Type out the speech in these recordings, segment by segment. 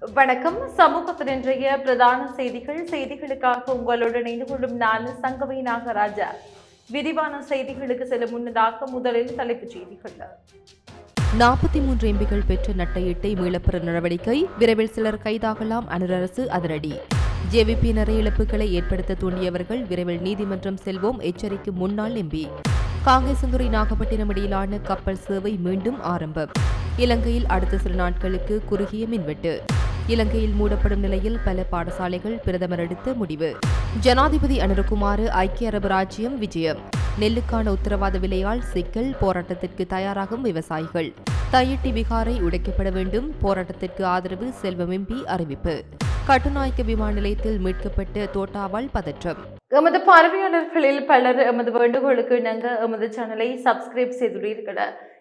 வணக்கம். சமூகத்தின் இன்றைய பிரதான செய்திகள். செய்திகளுக்காக உங்களுடன் இணைந்து கொள்ளும் நான் சங்கவி நாகராஜா. விரிவான செய்திகளுக்கு செல்லும் முன்னதாக முதலில் தலைப்புச் செய்திகள். நாற்பத்தி மூன்று எம்பிகள் பெற்ற நட்டையிட்டை மீளப்பெற நடவடிக்கை. விரைவில் சிலர் கைதாகலாம். அனுர் அரசு அதிரடி. ஜேவிபியினரை இழப்புகளை ஏற்படுத்த தூண்டியவர்கள். விரைவில் நீதிமன்றம் செல்வோம். எச்சரிக்கும் முன்னாள் எம்பி. காங்கேசந்துறை நாகப்பட்டினம் இடையிலான கப்பல் சேவை மீண்டும் ஆரம்பம். இலங்கையில் அடுத்த சில நாட்களுக்கு குறுகிய மின்வெட்டு. இலங்கையில் மூடப்படும் நிலையில் பல பாடசாலைகள் பிரதமர் எடுத்த முடிவு. ஜனாதிபதி அனுரகுமார் ஐக்கிய அரபு ராஜ்யம் விஜயம். நெல்லுக்கான உத்தரவாத விலையால் சிக்கல் போராட்டத்திற்கு தயாராகும் விவசாயிகள். தையிட்டி விகாரை உடைக்கப்பட வேண்டும் போராட்டத்திற்கு ஆதரவு செல்வம் எம்பி அறிவிப்பு. கட்டுநாயக்க விமான நிலையத்தில் மீட்கப்பட்ட தோட்டாவால் பதற்றம். எமது பார்வையாளர்களில் பலர் எமது வேண்டுகோளுக்கு இணங்க எமது சேனலை சப்ஸ்கிரைப் செய்துள்ளீர்கள்?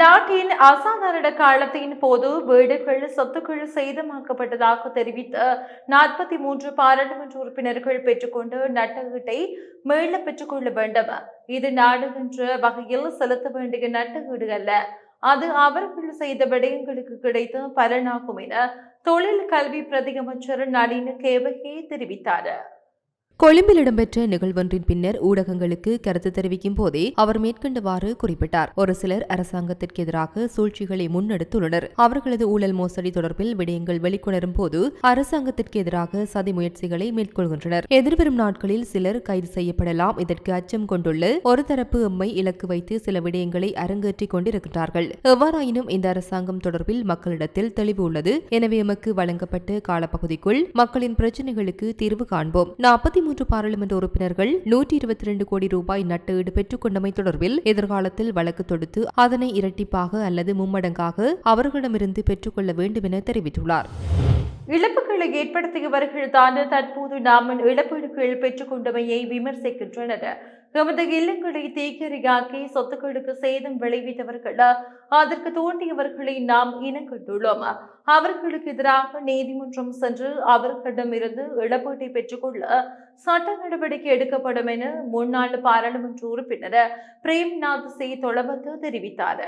நாட்டின் அசாதாரண காலத்தின் போது வீடுகள் சொத்துக்கள் சேதமாக்கப்பட்டதாக தெரிவித்த நாற்பத்தி மூன்று பாராளுமன்ற உறுப்பினர்கள் பெற்றுக்கொண்ட நட்டகீட்டை மீள பெற்றுக்கொள்ள வேண்டும். இது நாடு என்ற வகையில் செலுத்த வேண்டிய நட்டகீடு அல்ல. அது அவர்கள் செய்த விடயங்களுக்கு கிடைத்த பலனாகும் என தொழில் கல்வி பிரதி அமைச்சர் நளின கேவகே தெரிவித்தார். கொழும்பில் இடம்பெற்ற நிகழ்வொன்றின் பின்னர் ஊடகங்களுக்கு கருத்து தெரிவிக்கும் போதே அவர் மேற்கண்டவாறு குறிப்பிட்டார். ஒரு சிலர் அரசாங்கத்திற்கு எதிராக சூழ்ச்சிகளை முன்னெடுத்துள்ளனர். அவர்களது ஊழல் மோசடி தொடர்பில் விடயங்கள் வெளிக்கொணரும் போது அரசாங்கத்திற்கு எதிராக சதி முயற்சிகளை மேற்கொள்கின்றனர். எதிர்வரும் நாட்களில் சிலர் கைது செய்யப்படலாம். இதற்கு அச்சம் கொண்டுள்ள ஒரு தரப்பு எம்மை இலக்கு வைத்து சில விடயங்களை அரங்கேற்றிக் கொண்டிருக்கிறார்கள் எவ்வாறாயினும் இந்த அரசாங்கம் தொடர்பில் மக்களிடத்தில் தெளிவு உள்ளது. எனவே எமக்கு வழங்கப்பட்ட காலப்பகுதிக்குள் மக்களின் பிரச்சினைகளுக்கு தீர்வு காண்போம். நாற்பத்தி மூன்று பாராளுமன்ற உறுப்பினர்கள் நூற்றி இருபத்தி இரண்டு கோடி ரூபாய் நட்டஈடு பெற்றுக் கொண்டமை தொடர்பில் எதிர்காலத்தில் வழக்கு தொடுத்து அதனை இரட்டிப்பாக அல்லது மும்மடங்காக அவர்களிடமிருந்து பெற்றுக்கொள்ள வேண்டும் என தெரிவித்துள்ளார். இழப்புகளை ஏற்படுத்தியவர்கள் தான் தற்போது நாம் இழப்பீடுகள் பெற்றுக்கொண்டமையை விமர்சிக்கின்றனர். எமது இல்லங்களை தீக்கிரையாக்கி சொத்துக்களுக்கு சேதம் விளைவித்தவர்கள் அதற்கு தோண்டியவர்களை நாம் இனக்கண்டுள்ளோம் அவர்களுக்கு எதிராக நீதிமன்றம் சென்று அவர்களிடமிருந்து இழப்பீட்டை பெற்றுக்கொள்ள சட்ட நடவடிக்கை எடுக்கப்படும் என முன்னாள் பாராளுமன்ற உறுப்பினர் பிரேம்நாத் சி தொளபத்து தெரிவித்தார்.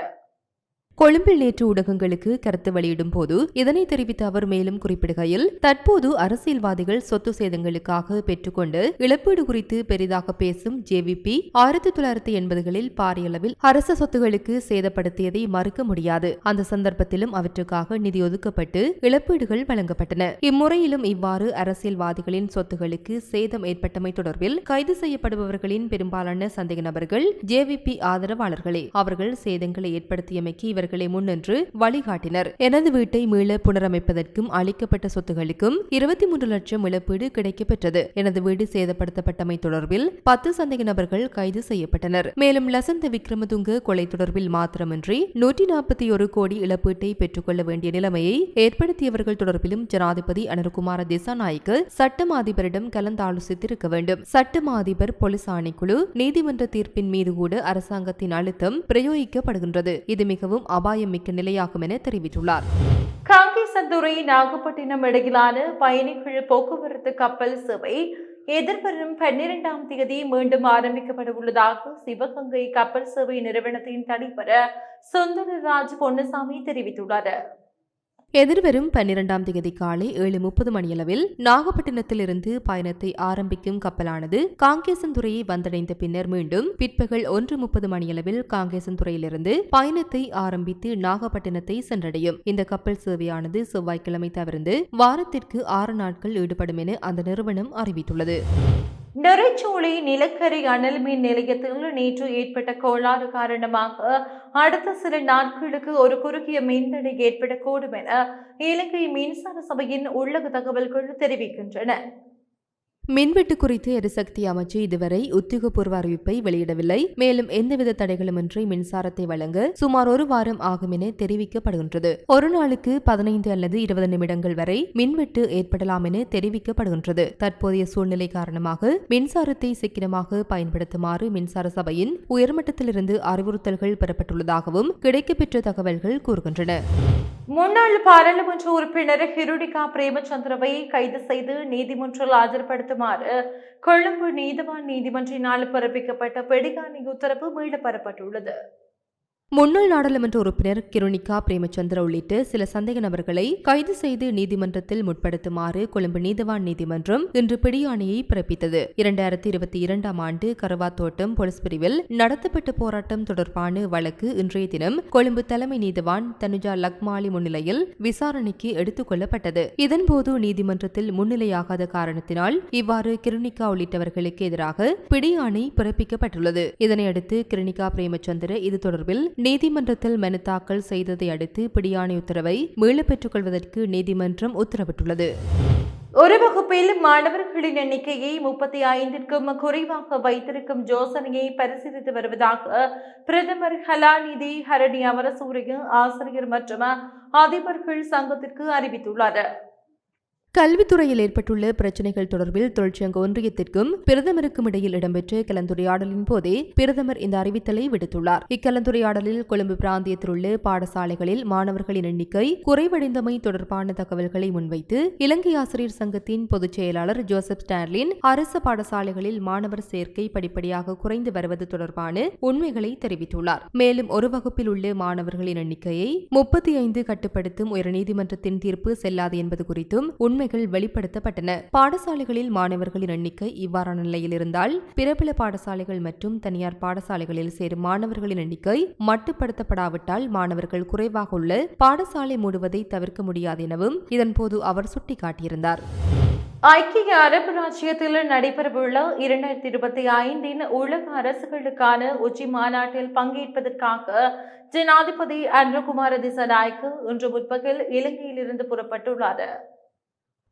கொழும்பில் நேற்று ஊடகங்களுக்கு கருத்து வெளியிடும் போது இதனை தெரிவித்த அவர் மேலும் குறிப்பிடுகையில் தற்போது அரசியல்வாதிகள் சொத்து சேதங்களுக்காக பெற்றுக்கொண்டு இழப்பீடு குறித்து பெரிதாக பேசும் ஜேவிபி ஆயிரத்தி தொள்ளாயிரத்தி எண்பதுகளில் பாரியளவில் அரச சொத்துகளுக்கு சேதப்படுத்தியதை மறுக்க முடியாது. அந்த சந்தர்ப்பத்திலும் அவற்றுக்காக நிதி ஒதுக்கப்பட்டு இழப்பீடுகள் வழங்கப்பட்டன. இம்முறையிலும் இவ்வாறு அரசியல்வாதிகளின் சொத்துகளுக்கு சேதம் ஏற்பட்டமை தொடர்பில் கைது செய்யப்படுபவர்களின் பெரும்பாலான சந்தேக நபர்கள் ஜேவிபி ஆதரவாளர்களே. அவர்கள் சேதங்களை ஏற்படுத்தியமைக்கு இவர் அவர்களை முன்னின்று வழிகாட்டினர். எனது வீட்டை மீள புனரமைப்பதற்கும் அளிக்கப்பட்ட சொத்துகளுக்கும் இருபத்தி மூன்று லட்சம் இழப்பீடு கிடைக்கப்பெற்றது. எனது வீடு சேதப்படுத்தப்பட்டமை தொடர்பில் பத்து சந்தேக நபர்கள் கைது செய்யப்பட்டனர். மேலும் லசந்த விக்ரமதுங்க கொலை தொடர்பில் மாத்திரமின்றி நூற்றி நாற்பத்தி ஒரு கோடி இழப்பீட்டை பெற்றுக்கொள்ள வேண்டிய நிலைமையை ஏற்படுத்தியவர்கள் தொடர்பிலும் ஜனாதிபதி அனுர்குமார திசாநாயக்கு சட்டம் அதிபரிடம் கலந்தாலோசித்திருக்க வேண்டும். சட்டம் அதிபர் போலீஸ் ஆணைக்குழு நீதிமன்ற தீர்ப்பின் மீது கூட அரசாங்கத்தின் அழுத்தம் பிரயோகிக்கப்படுகின்றது. இது மிகவும் அபாயம் மிக்க நிலையாகும் என தெரிவித்துள்ளார். காங்கேசந்துறை நாகப்பட்டினம் இடையிலான பயணிகள் போக்குவரத்து கப்பல் சேவை எதிர்வரும் பன்னிரெண்டாம் தேதி மீண்டும் ஆரம்பிக்கப்பட உள்ளதாக சிவகங்கை கப்பல் சேவை நிறுவனத்தின் தலைவர் சுந்தரராஜ் பொன்னுசாமி தெரிவித்துள்ளார். எதிர்வரும் பன்னிரண்டாம் தேதி காலை ஏழு முப்பது மணியளவில் நாகப்பட்டினத்திலிருந்து பயணத்தை ஆரம்பிக்கும் கப்பலானது காங்கேசன்துறையை வந்தடைந்த பின்னர் மீண்டும் பிற்பகல் ஒன்று முப்பது மணியளவில் காங்கேசன்துறையிலிருந்து பயணத்தை ஆரம்பித்து நாகப்பட்டினத்தை சென்றடையும். இந்த கப்பல் சேவையானது செவ்வாய்க்கிழமை தவிர்த்து வாரத்திற்கு ஆறு நாட்கள் ஈடுபடும் என அந்த நிறுவனம் அறிவித்துள்ளது. நெறைச்சோலை நிலக்கரி அனல் மின் நிலையத்தில் நேற்று ஏற்பட்ட கோளாறு காரணமாக அடுத்த சில நாட்களுக்கு ஒரு குறுகிய மின்தடை ஏற்படக்கூடும் என இலங்கை மின்சார சபையின் உள்ளக தகவல்கள் தெரிவிக்கின்றன. மின்வெட்டு குறித்து எரிசக்தி அமைச்சு இதுவரை உத்தியோகபூர்வ அறிவிப்பை வெளியிடவில்லை. மேலும் எந்தவித தடைகளுமின்றி மின்சாரத்தை வழங்க சுமார் ஒரு வாரம் ஆகும் என தெரிவிக்கப்படுகின்றது. ஒரு நாளுக்கு பதினைந்து அல்லது இருபது நிமிடங்கள் வரை மின்வெட்டு ஏற்படலாம் என தெரிவிக்கப்படுகின்றது. தற்போதைய சூழ்நிலை காரணமாக மின்சாரத்தை சீக்கிரமாக பயன்படுத்துமாறு மின்சார சபையின் உயர்மட்டத்திலிருந்து அறிவுறுத்தல்கள் பெறப்பட்டுள்ளதாகவும் கிடைக்கப்பெற்ற தகவல்கள் கூறுகின்றன. முன்னாள் பாராளுமன்ற உறுப்பினர் ஹிருடிகா பிரேமச்சந்திரவை கைது செய்து நீதிமன்றில் நடத்துமாறு கொழும்பு நீதவான் நீதிமன்றினால் பிறப்பிக்கப்பட்ட பெடிகானி உத்தரவு மீளப்பெறப்பட்டுள்ளது முன்னாள் நாடாளுமன்ற உறுப்பினர் கிருணிகா பிரேமச்சந்திர உள்ளிட்ட சில சந்தேக நபர்களை கைது செய்து நீதிமன்றத்தில் முற்படுத்துமாறு கொழும்பு நீதிவான் நீதிமன்றம் இன்று பிடியாணையை பிறப்பித்தது. இரண்டாயிரத்தி இருபத்தி இரண்டாம் ஆண்டு கரவாத்தோட்டம் போலீஸ் பிரிவில் நடத்தப்பட்ட போராட்டம் தொடர்பான வழக்கு இன்றைய தினம் கொழும்பு தலைமை நீதிவான் தனுஜா லக்மாலி முன்னிலையில் விசாரணைக்கு எடுத்துக் கொள்ளப்பட்டது. இதன்போது நீதிமன்றத்தில் முன்னிலையாகாத காரணத்தினால் இவ்வாறு கிருணிகா உள்ளிட்டவர்களுக்கு எதிராக பிடியாணை பிறப்பிக்கப்பட்டுள்ளது. இதனையடுத்து கிருணிகா பிரேமச்சந்திர இது தொடர்பில் நீதிமன்றத்தில் மனு தாக்கல் செய்ததை அடுத்து பிடியாணை உத்தரவை மீள பெற்றுக்கொள்வதற்கு நீதிமன்றம் உத்தரவிட்டுள்ளது. ஒரு வகுப்பில் மாணவர்களின் எண்ணிக்கையை முப்பத்தி ஐந்திற்கும் குறைவாக வைத்திருக்கும் யோசனையை பரிசீலித்து வருவதாக பிரதமர் கலாநிதி ஹரணி அமரசூரிய ஆசிரியர் மற்றும் அதிபர்கள் சங்கத்திற்கு அறிவித்துள்ளார் கல்வித்துறையில் ஏற்பட்டுள்ள பிரச்சினைகள் தொடர்பில் தொழிற்சங்க ஒன்றியத்திற்கும் பிரதமருக்கும் இடையில் இடம்பெற்ற கலந்துரையாடலின் போதே பிரதமர் இந்த அறிவித்தலை விடுத்துள்ளார். இக்கலந்துரையாடலில் கொழும்பு பிராந்தியத்தில் உள்ள பாடசாலைகளில் மாணவர்களின் எண்ணிக்கை குறைவடைந்தமை தொடர்பான தகவல்களை முன்வைத்து இலங்கை ஆசிரியர் சங்கத்தின் பொதுச் செயலாளர் ஜோசப் ஸ்டார்லின் அரசு பாடசாலைகளில் மாணவர் சேர்க்கை படிப்படியாக குறைந்து வருவது தொடர்பான உண்மைகளை தெரிவித்துள்ளார். மேலும் ஒரு வகுப்பில் உள்ள மாணவர்களின் எண்ணிக்கையை முப்பத்தி ஐந்து கட்டுப்படுத்தும் உயர்நீதிமன்றத்தின் தீர்ப்பு செல்லாது என்பது குறித்தும் உண்மை உண்மைகள் வெளிப்படுத்தப்பட்டன. பாடசாலைகளில் மாணவர்களின் எண்ணிக்கை இவ்வாறான நிலையில் இருந்தால் பிரபல பாடசாலைகள் மற்றும் தனியார் பாடசாலைகளில் சேரும் மாணவர்களின் எண்ணிக்கை மட்டுப்படுத்தப்படாவிட்டால் மாணவர்கள் குறைவாக உள்ள பாடசாலை மூடுவதை தவிர்க்க முடியாது எனவும் இதன்போது அவர் சுட்டிக்காட்டியிருந்தார். ஐக்கிய அரபு ராச்சியத்தில் நடைபெறவுள்ள இரண்டாயிரத்தி இருபத்தி ஐந்தின் உலக அரசுகளுக்கான உச்சி மாநாட்டில் பங்கேற்பதற்காக ஜனாதிபதி அன்ரகுமார திசநாயக்கு இன்று முற்பகல் இலங்கையிலிருந்து புறப்பட்டுள்ளார்.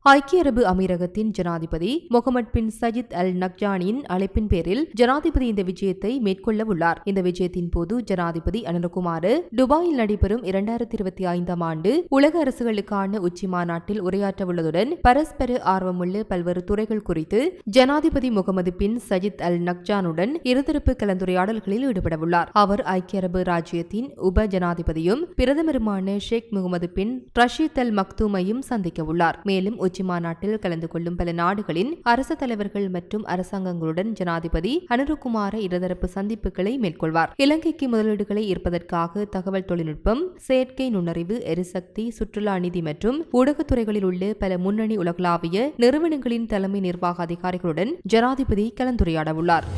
ஐக்கிய அரபு அமீரகத்தின் ஜனாதிபதி முகமது பின் சஜித் அல் நக்ஜானியின் அழைப்பின் பேரில் ஜனாதிபதி இந்த விஜயத்தை மேற்கொள்ள உள்ளார் இந்த விஜயத்தின் போது ஜனாதிபதி அனுரகுமார் துபாயில் நடைபெறும் இரண்டாயிரத்தி இருபத்தி ஐந்தாம் ஆண்டு உலக அரசுகளுக்கான உச்சி மாநாட்டில் உரையாற்ற உள்ளதுடன் பரஸ்பர ஆர்வமுள்ள பல்வேறு துறைகள் குறித்து ஜனாதிபதி முகமது பின் சஜித் அல் நக்ஜானுடன் இருதரப்பு கலந்துரையாடல்களில் ஈடுபடவுள்ளார். அவர் ஐக்கிய அரபு ராஜ்யத்தின் உப ஜனாதிபதியும் பிரதமருமான ஷேக் முகமது பின் ரஷீத் அல் மக்தூமையும் சந்திக்க உள்ளார் மேலும் உச்சி உச்சி மாநாட்டில் கலந்து கொள்ளும் பல நாடுகளின் அரசு தலைவர்கள் மற்றும் அரசாங்கங்களுடன் ஜனாதிபதி அனுருகுமார இருதரப்பு சந்திப்புகளை மேற்கொள்வார். இலங்கைக்கு முதலீடுகளை ஈர்ப்பதற்காக தகவல் தொழில்நுட்பம் செயற்கை நுண்ணறிவு எரிசக்தி சுற்றுலா நிதி மற்றும் ஊடகத்துறைகளில் உள்ள பல முன்னணி உலகளாவிய நிறுவனங்களின் தலைமை நிர்வாக அதிகாரிகளுடன் ஜனாதிபதி கலந்துரையாடவுள்ளார்.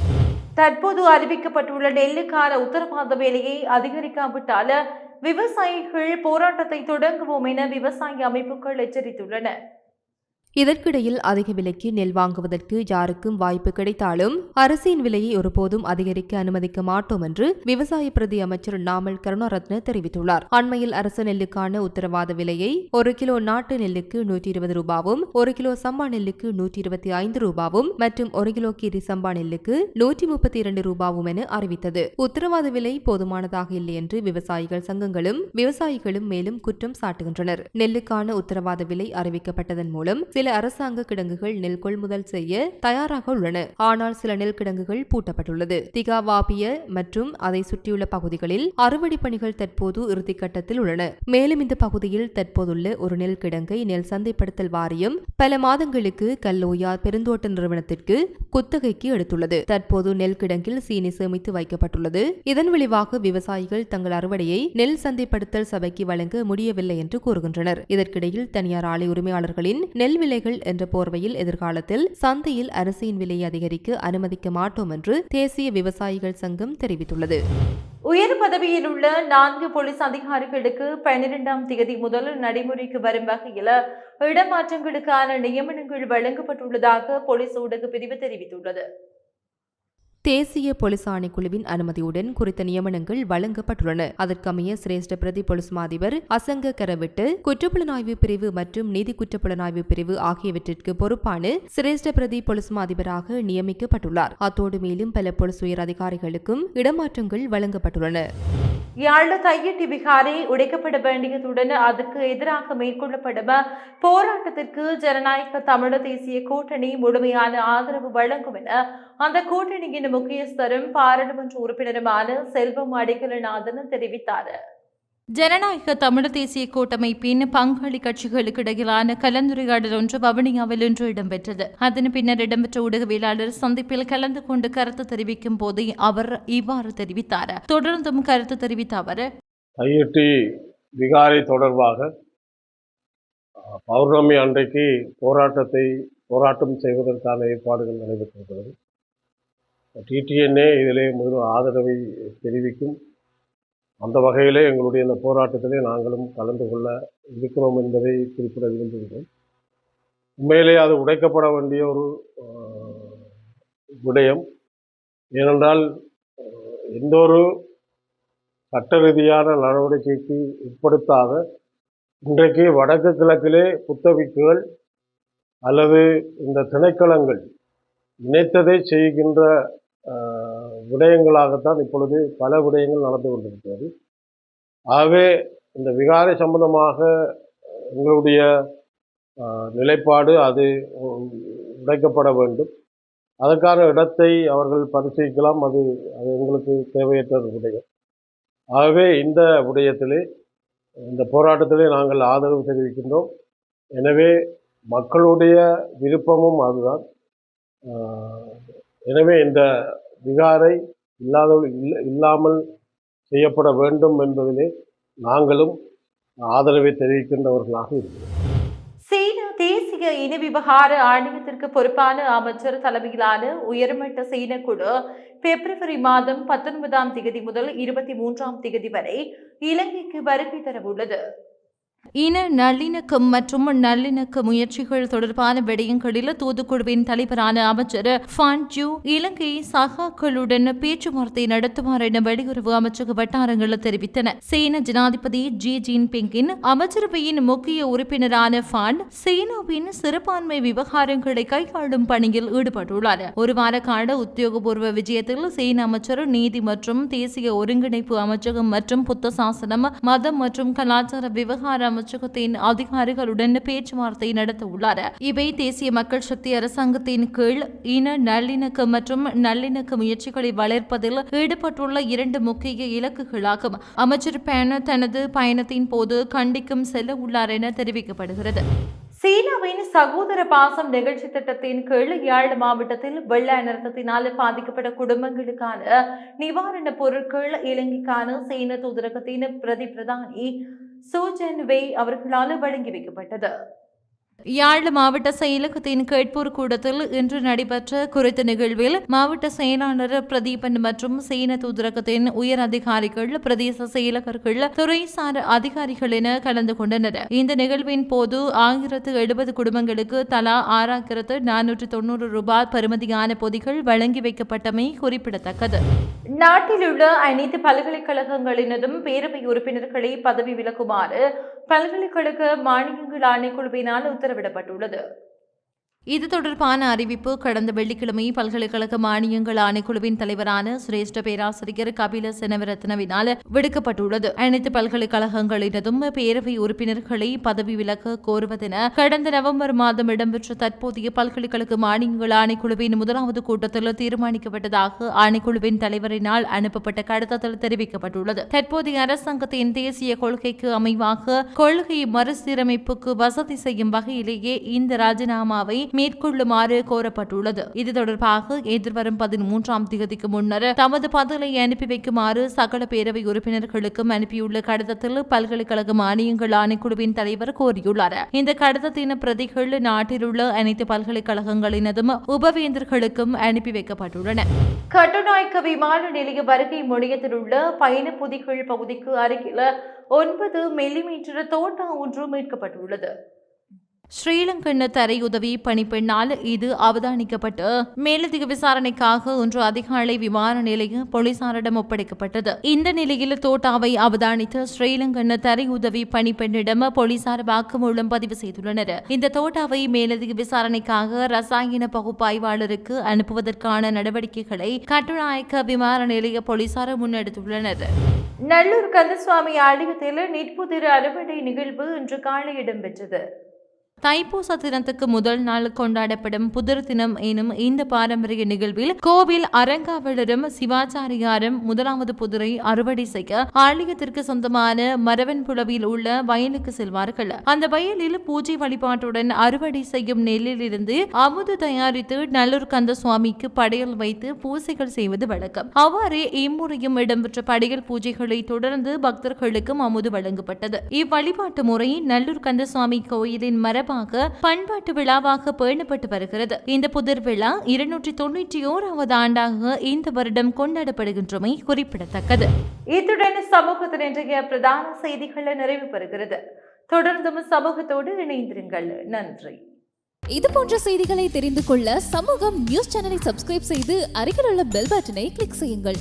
தற்போது அறிவிக்கப்பட்டுள்ள நெல்லுக்கான உத்தரவாத வேலையை அதிகரிக்காவிட்டால விவசாயிகள் போராட்டத்தை தொடங்குவோம் என விவசாய அமைப்புகள் எச்சரித்துள்ளன. இதற்கிடையில் அதிக விலைக்கு நெல் வாங்குவதற்கு யாருக்கும் வாய்ப்பு கிடைத்தாலும் அரசின் விலையை ஒருபோதும் அதிகரிக்க அனுமதிக்க மாட்டோம் என்று விவசாய பிரதி அமைச்சர் நாமல் கருணாரத்ன தெரிவித்துள்ளார். அண்மையில் அரசு நெல்லுக்கான உத்தரவாத விலையை ஒரு கிலோ நாட்டு நெல்லுக்கு நூற்றி இருபது ரூபாவும் ஒரு கிலோ சம்பா நெல்லுக்கு நூற்றி இருபத்தி ஐந்து ரூபாவும் மற்றும் ஒரு கிலோ கீரி சம்பா நெல்லுக்கு நூற்றி முப்பத்தி இரண்டு ரூபாவும் என அறிவித்தது. உத்தரவாத விலை போதுமானதாக இல்லை என்று விவசாயிகள் சங்கங்களும் விவசாயிகளும் மேலும் குற்றம் சாட்டுகின்றனர். நெல்லுக்கான உத்தரவாத விலை அறிவிக்கப்பட்டதன் மூலம் சில சில அரசாங்க கிடங்குகள் நெல் கொள்முதல் செய்ய தயாராக உள்ளன. ஆனால் சில நெல் கிடங்குகள் பூட்டப்பட்டுள்ளது. திகா வாபிய மற்றும் அதை சுற்றியுள்ள பகுதிகளில் அறுவடை பணிகள் தற்போது இறுதிக்கட்டத்தில் உள்ளன. மேலும் இந்த பகுதியில் தற்போதுள்ள ஒரு நெல் கிடங்கை நெல் சந்தைப்படுத்தல் வாரியம் பல மாதங்களுக்கு கல்லோயா பெருந்தோட்ட நிறுவனத்திற்கு குத்தகைக்கு எடுத்துள்ளது. தற்போது நெல் கிடங்கில் சீனி சேமித்து வைக்கப்பட்டுள்ளது. இதன் விளைவாக விவசாயிகள் தங்கள் அறுவடையை நெல் சந்தைப்படுத்தல் சபைக்கு வழங்க முடியவில்லை என்று கூறுகின்றனர். இதற்கிடையில் தனியார் ஆலை உரிமையாளர்களின் நெல் விலைகள் என்ற போர்வையில் எதிர்காலத்தில் சந்தையில் அரிசியின் விலையை அதிகரிக்க அனுமதிக்க மாட்டோம் என்று தேசிய விவசாயிகள் சங்கம் தெரிவித்துள்ளது. உயர் பதவியில் உள்ள நான்கு போலீஸ் அதிகாரிகளுக்கு பன்னிரெண்டாம் தேதி முதல் நடைமுறைக்கு வரும் வகையில் இடமாற்றங்களுக்கான நியமனங்கள் வழங்கப்பட்டுள்ளதாக போலீஸ் ஊடக பிரிவு தெரிவித்துள்ளது. தேசிய போலீஸ் ஆணைக்குழுவின் அனுமதியுடன் குறித்த நியமனங்கள் வழங்கப்பட்டுள்ளன. அதற்கமைய சிரேஷ்ட பிரதி போலீஸ் மாதிபர் அசங்க கரவிட்டு குற்றப்புலனாய்வு பிரிவு மற்றும் நீதி குற்றப்புலனாய்வு பிரிவு ஆகியவற்றிற்கு பொறுப்பான சிரேஷ்ட பிரதி போலீஸ் மாதிபராக நியமிக்கப்பட்டுள்ளார். அத்தோடு மேலும் பல போலீஸ் உயர் அதிகாரிகளுக்கும் இடமாற்றங்கள் வழங்கப்பட்டுள்ளன. யாழ் கையெட்டி விகாரை உடைக்கப்பட வேண்டியதுடன் அதற்கு எதிராக மேற்கொள்ளப்படும் போராட்டத்திற்கு ஜனநாயக தமிழர் தேசிய கூட்டணி முழுமையான ஆதரவு வழங்கும் என அந்த கூட்டணியின் முக்கியஸ்தரும் பாராளுமன்ற உறுப்பினருமான செல்வம் அடிக்கலநாதன் தெரிவித்தார். ஜனநாயக தமிழர் தேசிய கூட்டமைப்பின் பங்காளி கட்சிகளுக்கு இடையிலான கலந்துரையாடல் ஒன்று வவுனியாவில் இன்று இடம்பெற்றது. அதன் பின்னர் இடம்பெற்ற ஊடகவியலாளர் சந்திப்பில் கலந்து கொண்டு கருத்து தெரிவிக்கும் போதே அவர் இவ்வாறு தெரிவித்தார். தொடர்ந்தும் கருத்து தெரிவித்த அவர் ஐஐடி விகாரை தொடர்பாக பௌர்ணமி அன்றைக்கு போராட்டத்தை போராட்டம் செய்வதற்கான ஏற்பாடுகள் நடைபெற்றிருக்கிறது. டிடிஎன்ஏ இதிலே முதல் ஆதரவை தெரிவிக்கும். அந்த வகையிலே எங்களுடைய இந்த போராட்டத்திலே நாங்களும் கலந்து கொள்ள இருக்கிறோம் என்பதை குறிப்பிட விரும்புகிறேன். உண்மையிலே அது உடைக்கப்பட வேண்டிய ஒரு விடயம். ஏனென்றால் எந்த ஒரு சட்ட ரீதியான நடவடிக்கைக்கு உட்படுத்தாத இன்றைக்கு வடக்கு கிழக்கிலே புத்தபிக்குகள் அல்லது இந்த திணைக்களங்கள் நினைத்ததை செய்கின்ற விடயங்களாகத்தான் இப்பொழுது பல விடயங்கள் நடந்து கொண்டிருக்கிறது. ஆகவே இந்த விகாரை சம்பந்தமாக எங்களுடைய நிலைப்பாடு அது உடைக்கப்பட வேண்டும். அதற்கான இடத்தை அவர்கள் பரிசீலிக்கலாம். அது அது எங்களுக்கு தேவையற்ற விடயம். ஆகவே இந்த விடயத்திலே இந்த போராட்டத்திலே நாங்கள் ஆதரவு தெரிவிக்கின்றோம். எனவே மக்களுடைய விருப்பமும் அதுதான். எனவே இந்த விகாரை இல்லாத இல்ல- இல்லாமல் செய்யப்பட வேண்டும் என்பதிலே நாங்களும் ஆதரவை தெரிவிக்கின்றவர்களாக இருக்கிறோம். சீன தேசிய இன விவகார ஆணையத்திற்கு பொறுப்பான அமைச்சர் தலைமையிலான உயர்மட்ட சீன குழு பிப்ரவரி மாதம் பத்தொன்பதாம் தேதி முதல் இருபத்தி மூன்றாம் தேதி வரை இலங்கைக்கு வருகை தரவுள்ளது. இன நல்லிணக்கம் மற்றும் நல்லிணக்க முயற்சிகள் தொடர்பான விடயங்களில் தூதுக்குழுவின் தலைவரான அமைச்சர் ஃபான்ஜூ இலங்கை சகாக்களுடன் பேச்சுவார்த்தை நடத்துவார் என வெளியுறவு அமைச்சக வட்டாரங்கள் தெரிவித்தன. சீன ஜனாதிபதி ஜி ஜின்பிங்கின் அமைச்சரவையின் முக்கிய உறுப்பினரான ஃபான் சீனாவின் சிறுபான்மை விவகாரங்களை கையாளும் பணியில் ஈடுபட்டுள்ளார். ஒரு வார கால உத்தியோகபூர்வ விஜயத்தில் சீன அமைச்சர் நீதி மற்றும் தேசிய ஒருங்கிணைப்பு அமைச்சகம் மற்றும் புத்த சாசனம் மதம் மற்றும் கலாச்சார விவகாரம் அமைச்சகத்தின் அதிகாரிகளுடன் பேச்சுவார்த்தை நடத்த உள்ளார் இவை தேசிய மக்கள் சக்தி அரசாங்கத்தின் கீழ் இன நல்லிணக்க மற்றும் நல்லிணக்க முயற்சிகளை வளர்ப்பதில் ஈடுபட்டுள்ள இரண்டு முக்கிய இலக்குகளாகும். அமைச்சர் பேன தனது பயணத்தின் போது கண்டிக்கும் செல்ல உள்ளார் என தெரிவிக்கப்படுகிறது. சீனாவின் சகோதர பாசம் நிகழ்ச்சி திட்டத்தின் கீழ் யாழ் மாவட்டத்தில் வெள்ள அனர்த்தத்தினால் பாதிக்கப்பட்ட குடும்பங்களுக்கான நிவாரணப் பொருட்கள் இலங்கைக்கான சீன தூதரகத்தின் பிரதி பிரதானி சூஜன் வே அவர்களால் வழங்கி வைக்கப்பட்டது. யாழ் மாவட்ட செயலகத்தின் கேட்பூர் கூடத்தில் இன்று நடைபெற்ற குறித்த நிகழ்வில் மாவட்ட செயலாளர் பிரதீபன் மற்றும் சீன தூதரகத்தின் உயர் அதிகாரிகள் பிரதேச செயலகர்கள் துறைசார் அதிகாரிகள் என கலந்து கொண்டனர். இந்த நிகழ்வின் போது ஆயிரத்து எழுபது குடும்பங்களுக்கு தலா ஆறாயிரத்து நானூற்று தொண்ணூறு ரூபாய் பருமதியான பொதிகள் வழங்கி வைக்கப்பட்டமை குறிப்பிடத்தக்கது. நாட்டில் உள்ள அனைத்து பல்கலைக்கழகங்களினதும் பேரவை உறுப்பினர்களை பதவி விலக்குமாறு பல்கலைக்கழக மானியங்கள் ஆணைக்குழுவினால் உத்தரவிடப்பட்டுள்ளது. இது தொடர்பான அறிவிப்பு கடந்த வெள்ளிக்கிழமை பல்கலைக்கழக மானியங்கள் ஆணைக்குழுவின் தலைவரான சிரேஷ்ட பேராசிரியர் கபில செனவரத்னவினால் விடுக்கப்பட்டுள்ளது. அனைத்து பல்கலைக்கழகங்களினதும் பேரவை உறுப்பினர்களை பதவி விலக்க கோருவதென கடந்த நவம்பர் மாதம் இடம்பெற்ற தற்போதைய பல்கலைக்கழக மானியங்கள் ஆணைக்குழுவின் முதலாவது கூட்டத்தில் தீர்மானிக்கப்பட்டதாக ஆணைக்குழுவின் தலைவரினால் அனுப்பப்பட்ட கடிதத்தில் தெரிவிக்கப்பட்டுள்ளது. தற்போதைய அரசாங்கத்தின் தேசிய கொள்கைக்கு அமைவாக கொள்கை மறுசீரமைப்புக்கு வசதி செய்யும் வகையிலேயே இந்த ராஜினாமாவை மேற்கொள்ளுமாறு கோரப்பட்டுள்ளது. இது தொடர்பாக எதிர்வரும் பதிமூன்றாம் தேதிக்கு முன்னர் தமது பதிலை அனுப்பி வைக்குமாறு சகல பேரவை உறுப்பினர்களுக்கும் அனுப்பியுள்ள கடிதத்தில் பல்கலைக்கழக மானியங்கள் ஆணைக்குழுவின் தலைவர் கோரியுள்ளார். இந்த கடிதத்தின் பிரதிகள் நாட்டில் உள்ள அனைத்து பல்கலைக்கழகங்களினதும் உபவேந்தர்களுக்கும் அனுப்பி வைக்கப்பட்டுள்ளன. கட்டுநாயக்க விமான நிலைய வருகை முனையத்தில் உள்ள பயண புதிகள் பகுதிக்கு அருகில் ஒன்பது மில்லிமீட்டர் தோட்டா ஒன்று மீட்கப்பட்டுள்ளது. ஸ்ரீலங்கன் தரையுதவி பணிப்பெண்ணால் இது அவதானிக்கப்பட்டு மேலதிக விசாரணைக்காக இன்று அதிகாலை விமான நிலைய போலீசாரிடம் ஒப்படைக்கப்பட்டது. இந்த நிலையில் தோட்டாவை அவதானித்த ஸ்ரீலங்கன் தரையுதவி பணிப்பெண்ணிடம் போலீசார் வாக்குமூலம் பதிவு செய்துள்ளனர். இந்த தோட்டாவை மேலதிக விசாரணைக்காக ரசாயன பகுப்பாய்வாளருக்கு அனுப்புவதற்கான நடவடிக்கைகளை கட்டுநாயக்க விமான நிலைய போலீசார் முன்னெடுத்துள்ளனர். நல்லூர் கந்தசுவாமி ஆலயத்தில் நிற்புதிர் அறுவடை நிகழ்வு இன்று காலை இடம்பெற்றது. தைப்பூச தினத்துக்கு முதல் நாள் கொண்டாடப்படும் புதர் தினம் எனும் இந்த பாரம்பரிய நிகழ்வில் கோவில் அரங்காவலரும் சிவாச்சாரியாரும் முதலாவது புதிரை அறுவடை செய்ய ஆலயத்திற்கு சொந்தமான மரவன் புலவில் உள்ள வயலுக்கு செல்வார்கள். அந்த வயலில் பூஜை வழிபாட்டுடன் அறுவடை செய்யும் நெல்லில் இருந்து அமுது தயாரித்து நல்லூர் கந்த சுவாமிக்கு படையல் வைத்து பூசைகள் செய்வது வழக்கம். அவ்வாறே இம்முறையும் இடம்பெற்ற படையல் பூஜைகளை தொடர்ந்து பக்தர்களுக்கும் அமுது வழங்கப்பட்டது. இவ்வழிபாட்டு முறை நல்லூர் கந்தசுவாமி கோயிலின் மரபாக பண்பாட்டு விழாவாக பேணப்பட்டு வருகிறது. இந்த புதிர் விழா இருநூற்றி தொண்ணூற்றி ஓராவது ஆண்டாக இந்த வருடம் கொண்டாடப்படுகின்றமை குறிப்பிடத்தக்கது. இத்துடன் சமூகத்தின் இன்றைய பிரதான செய்திகள் நிறைவு பெறுகிறது. தொடர்ந்தும் சமூகத்தோடு இணைந்திருங்கள். நன்றி. இது போன்ற செய்திகளை தெரிந்து கொள்ள சமூகம் நியூஸ் சேனலை சப்ஸ்கிரைப் செய்து அருகில் உள்ள பெல் பட்டனை கிளிக் செய்யுங்கள்.